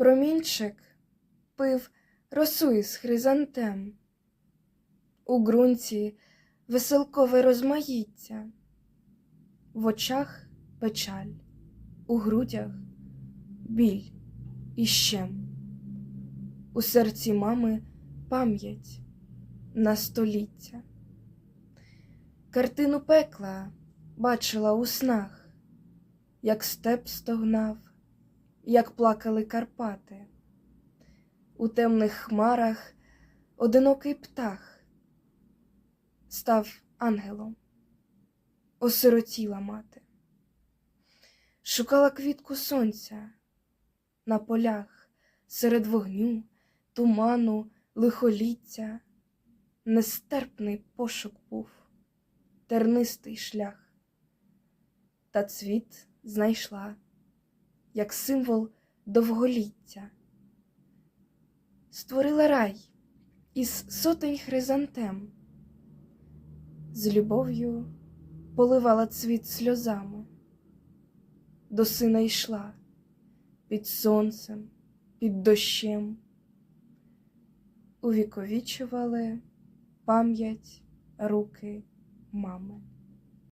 Промінчик пив росу із хризантем. У ґрунті веселкове розмаїття, в очах печаль, у грудях біль і щем. У серці мами пам'ять на століття. Картину пекла бачила у снах, як степ стогнав, як плакали Карпати. У темних хмарах одинокий птах став ангелом, осиротіла мати, шукала квітку сонця на полях серед вогню, туману, лихоліття. Нестерпний пошук був, тернистий шлях, та цвіт знайшла, як символ довголіття. Створила рай із сотень хризантем, з любов'ю поливала цвіт сльозами, до сина йшла під сонцем, під дощем, увіковічували пам'ять руки мами.